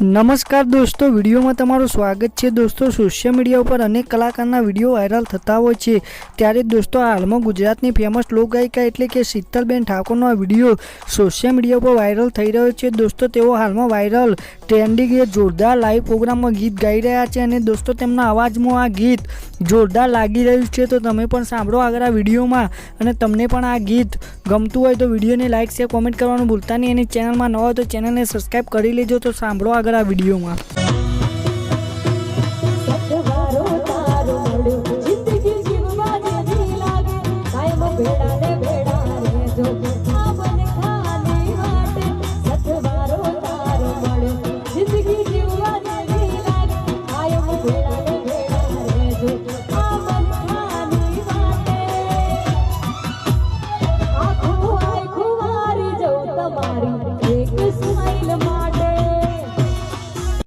નમસ્કાર દોસ્તો, વિડીયોમાં તમારું સ્વાગત છે. દોસ્તો સોશિયલ મીડિયા ઉપર અનેક કલાકારના વીડિયો વાયરલ થતા હોય છે. ત્યારે દોસ્તો, હાલમાં ગુજરાતની ફેમસ લોકગાયિકા એટલે કે શીતલબેન ઠાકોરનો આ વીડિયો સોશિયલ મીડિયા ઉપર વાયરલ થઈ રહ્યો છે. દોસ્તો, તેઓ હાલમાં વાયરલ ટ્રેન્ડિંગ એ જોરદાર લાઈવ પ્રોગ્રામમાં ગીત ગાઈ રહ્યા છે અને દોસ્તો, તેમના અવાજમાં આ ગીત જોરદાર લાગી રહ્યું છે. તો તમે પણ સાંભળો આગળ આ વિડીયોમાં અને તમને પણ આ ગીત ગમતું હોય તો વિડીયોને લાઇક શેર કોમેન્ટ કરવાનું ભૂલતા નહીં. અને ચેનલમાં ન હોય તો ચેનલને સબસ્ક્રાઈબ કરી લેજો. તો સાંભળો આગળ આ વિડીયોમાં.